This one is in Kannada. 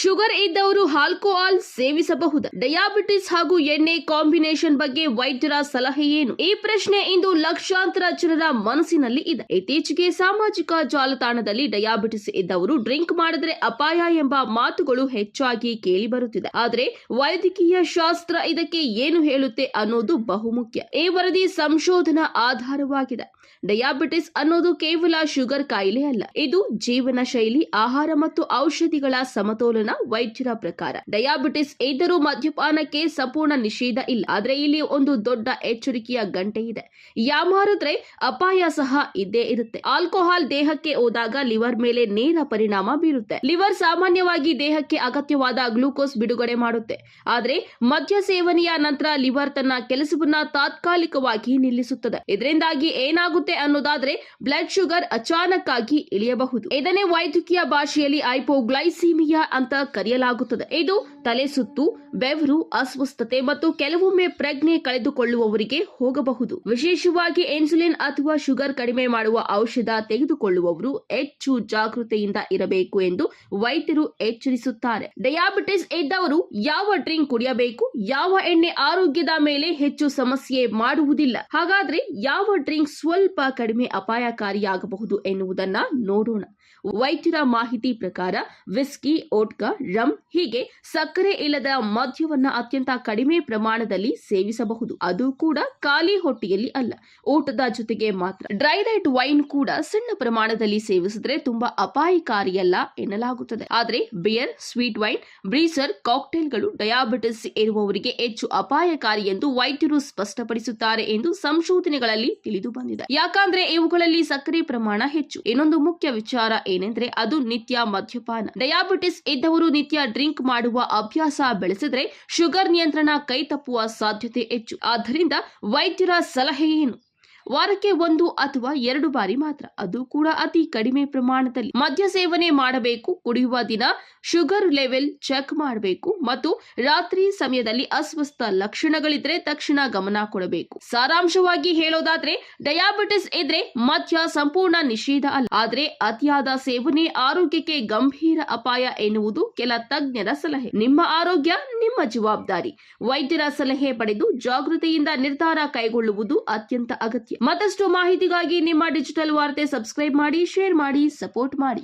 ಶುಗರ್ ಇದ್ದವರು ಆಲ್ಕೋಹಾಲ್ ಸೇವಿಸಬಹುದು. ಡಯಾಬಿಟಿಸ್ ಹಾಗೂ ಎಣ್ಣೆ ಕಾಂಬಿನೇಷನ್ ಬಗ್ಗೆ ವೈದ್ಯರ ಸಲಹೆ ಏನು? ಈ ಪ್ರಶ್ನೆ ಇಂದು ಲಕ್ಷಾಂತರ ಜನರ ಮನಸ್ಸಿನಲ್ಲಿ ಇದೆ. ಇತ್ತೀಚೆಗೆ ಸಾಮಾಜಿಕ ಜಾಲತಾಣದಲ್ಲಿ ಡಯಾಬಿಟಿಸ್ ಇದ್ದವರು ಡ್ರಿಂಕ್ ಮಾಡಿದ್ರೆ ಅಪಾಯ ಎಂಬ ಮಾತುಗಳು ಹೆಚ್ಚಾಗಿ ಕೇಳಿ ಬರುತ್ತಿದೆ ಆದರೆ ವೈದ್ಯಕೀಯ ಶಾಸ್ತ್ರ ಇದಕ್ಕೆ ಏನು ಹೇಳುತ್ತೆ ಅನ್ನೋದು ಬಹುಮುಖ್ಯ. ಈ ವರದಿ ಸಂಶೋಧನಾ ಆಧಾರವಾಗಿದೆ. ಡಯಾಬಿಟಿಸ್ ಅನ್ನೋದು ಕೇವಲ ಶುಗರ್ ಕಾಯಿಲೆ ಅಲ್ಲ. ಇದು ಜೀವನ ಶೈಲಿ ಆಹಾರ ಮತ್ತು ಔಷಧಿಗಳ ಸಮತೋಲನ ವೈದ್ಯರ ಪ್ರಕಾರ. ಡಯಾಬಿಟಿಸ್ ಇದ್ದರೂ ಮದ್ಯಪಾನಕ್ಕೆ ಸಂಪೂರ್ಣ ನಿಷೇಧ ಇಲ್ಲ. ಆದ್ರೆ ಇಲ್ಲಿ ಒಂದು ದೊಡ್ಡ ಎಚ್ಚರಿಕೆಯ ಗಂಟೆ ಇದೆ. ಯಾಮಾರಿದ್ರೆ ಅಪಾಯ ಸಹ ಇದ್ದೇ ಇರುತ್ತೆ. ಆಲ್ಕೋಹಾಲ್ ದೇಹಕ್ಕೆ ಹೋದಾಗ ಲಿವರ್ ಮೇಲೆ ನೇರ ಪರಿಣಾಮ ಬೀರುತ್ತೆ. ಲಿವರ್ ಸಾಮಾನ್ಯವಾಗಿ ದೇಹಕ್ಕೆ ಅಗತ್ಯವಾದ ಗ್ಲೂಕೋಸ್ ಬಿಡುಗಡೆ ಮಾಡುತ್ತೆ. ಆದ್ರೆ ಮದ್ಯ ಸೇವನೆಯ ನಂತರ ಲಿವರ್ ತನ್ನ ಕೆಲಸವನ್ನ ತಾತ್ಕಾಲಿಕವಾಗಿ ನಿಲ್ಲಿಸುತ್ತದೆ. ಇದರಿಂದಾಗಿ ಏನಾಗುತ್ತೆ ಅನ್ನೋದಾದ್ರೆ ಬ್ಲಡ್ ಶುಗರ್ ಅಚಾನಕ್ ಆಗಿ ಇಳಿಯಬಹುದು. ಇದನ್ನೇ ವೈದ್ಯಕೀಯ ಭಾಷೆಯಲ್ಲಿ ಐಪೋಗ್ಲೈಸಿಮಿಯಾ ಅಂತ ಕರೆಯಲಾಗುತ್ತದೆ. ಇದು ತಲೆ ಸುತ್ತು ಬೆವರು, ಅಸ್ವಸ್ಥತೆ ಮತ್ತು ಕೆಲವೊಮ್ಮೆ ಪ್ರಜ್ಞೆ ಕಳೆದುಕೊಳ್ಳುವವರಿಗೆ ಹೋಗಬಹುದು. ವಿಶೇಷವಾಗಿ ಇನ್ಸುಲಿನ್ ಅಥವಾ ಶುಗರ್ ಕಡಿಮೆ ಮಾಡುವ ಔಷಧ ತೆಗೆದುಕೊಳ್ಳುವವರು ಹೆಚ್ಚು ಜಾಗೃತೆಯಿಂದ ಇರಬೇಕು ಎಂದು ವೈದ್ಯರು ಎಚ್ಚರಿಸುತ್ತಾರೆ. ಡಯಾಬಿಟಿಸ್ ಇದ್ದವರು ಯಾವ ಡ್ರಿಂಕ್ ಕುಡಿಯಬೇಕು, ಯಾವ ಎಣ್ಣೆ ಆರೋಗ್ಯದ ಮೇಲೆ ಹೆಚ್ಚು ಸಮಸ್ಯೆ ಮಾಡುವುದಿಲ್ಲ. ಹಾಗಾದ್ರೆ ಯಾವ ಡ್ರಿಂಕ್ ಸ್ವಲ್ಪ ಕಡಿಮೆ ಅಪಾಯಕಾರಿಯಾಗಬಹುದು ಎನ್ನುವುದನ್ನ ನೋಡೋಣ. ವೈದ್ಯರ ಮಾಹಿತಿ ಪ್ರಕಾರ ವಿಸ್ಕಿ ಓಟ್ಕಾ ರಮ್ ಹೀಗೆ ಸಕ್ಕರೆ ಇಲ್ಲದ ಮದ್ಯವನ್ನ ಅತ್ಯಂತ ಕಡಿಮೆ ಪ್ರಮಾಣದಲ್ಲಿ ಸೇವಿಸಬಹುದು. ಅದು ಕೂಡ ಖಾಲಿ ಹೊಟ್ಟೆಯಲ್ಲಿ ಅಲ್ಲ, ಊಟದ ಜೊತೆಗೆ ಮಾತ್ರ. ಡ್ರೈ ಡೈಟ್ ವೈನ್ ಕೂಡ ಸಣ್ಣ ಪ್ರಮಾಣದಲ್ಲಿ ಸೇವಿಸಿದ್ರೆ ತುಂಬಾ ಅಪಾಯಕಾರಿಯಲ್ಲ ಎನ್ನಲಾಗುತ್ತದೆ. ಆದ್ರೆ ಬಿಯರ್ ಸ್ವೀಟ್ ವೈನ್ ಬ್ರೀಸರ್ ಕಾಕ್ಟೇಲ್ಗಳು ಡಯಾಬಿಟಿಸ್ ಇರುವವರಿಗೆ ಹೆಚ್ಚು ಅಪಾಯಕಾರಿ ಎಂದು ವೈದ್ಯರು ಸ್ಪಷ್ಟಪಡಿಸುತ್ತಾರೆ ಎಂದು ಸಂಶೋಧನೆಗಳಲ್ಲಿ ತಿಳಿದು ಬಂದಿದೆ. ಯಾಕಂದ್ರೆ ಇವುಗಳಲ್ಲಿ ಸಕ್ಕರೆ ಪ್ರಮಾಣ ಹೆಚ್ಚು. ಇನ್ನೊಂದು ಮುಖ್ಯ ವಿಚಾರ ಏನೆಂದ್ರೆ ಅದು ನಿತ್ಯ ಮದ್ಯಪಾನ. ಡಯಾಬಿಟಿಸ್ ಇದ್ದವರು ನಿತ್ಯ ಡ್ರಿಂಕ್ ಮಾಡುವ ಅಭ್ಯಾಸ ಬೆಳೆಸಿದರೆ ಶುಗರ್ ನಿಯಂತ್ರಣ ಕೈತಪ್ಪುವ ಸಾಧ್ಯತೆ ಹೆಚ್ಚು. ಆದ್ದರಿಂದ ವೈದ್ಯರ ಸಲಹೆ ಏನು? ವಾರಕ್ಕೆ ಒಂದು ಅಥವಾ ಎರಡು ಬಾರಿ ಮಾತ್ರ. ಅದು ಕೂಡ ಅತಿ ಕಡಿಮೆ ಪ್ರಮಾಣದಲ್ಲಿ. ಮದ್ಯ ಸೇವನೆ ಮಾಡಬೇಕು, ಕುಡಿಯುವ ದಿನ ಶುಗರ್ ಲೆವೆಲ್ ಚೆಕ್ ಮಾಡಬೇಕು ಮತ್ತು ರಾತ್ರಿ ಸಮಯದಲ್ಲಿ ಅಸ್ವಸ್ಥ ಲಕ್ಷಣಗಳಿದ್ರೆ ತಕ್ಷಣ ಗಮನ ಕೊಡಬೇಕು. ಸಾರಾಂಶವಾಗಿ ಹೇಳೋದಾದ್ರೆ, ಡಯಾಬಿಟಿಸ್ ಇದ್ರೆ ಮದ್ಯ ಸಂಪೂರ್ಣ ನಿಷೇಧ ಅಲ್ಲ. ಆದ್ರೆ ಅತಿಯಾದ ಸೇವನೆ ಆರೋಗ್ಯಕ್ಕೆ ಗಂಭೀರ ಅಪಾಯ ಎನ್ನುವುದು ಕೆಲ ತಜ್ಞರ ಸಲಹೆ. ನಿಮ್ಮ ಆರೋಗ್ಯ, ನಿಮ್ಮ ಜವಾಬ್ದಾರಿ. ವೈದ್ಯರ ಸಲಹೆ ಪಡೆದು ಜಾಗೃತಿಯಿಂದ ನಿರ್ಧಾರ ಕೈಗೊಳ್ಳುವುದು ಅತ್ಯಂತ ಅಗತ್ಯ. ಮತ್ತಷ್ಟು ಮಾಹಿತಿಗಾಗಿ ನಿಮ್ಮ ಡಿಜಿಟಲ್ ವಾರ್ತೆ ಸಬ್ಸ್ಕ್ರೈಬ್ ಮಾಡಿ ಶೇರ್ ಮಾಡಿ ಸಪೋರ್ಟ್ ಮಾಡಿ.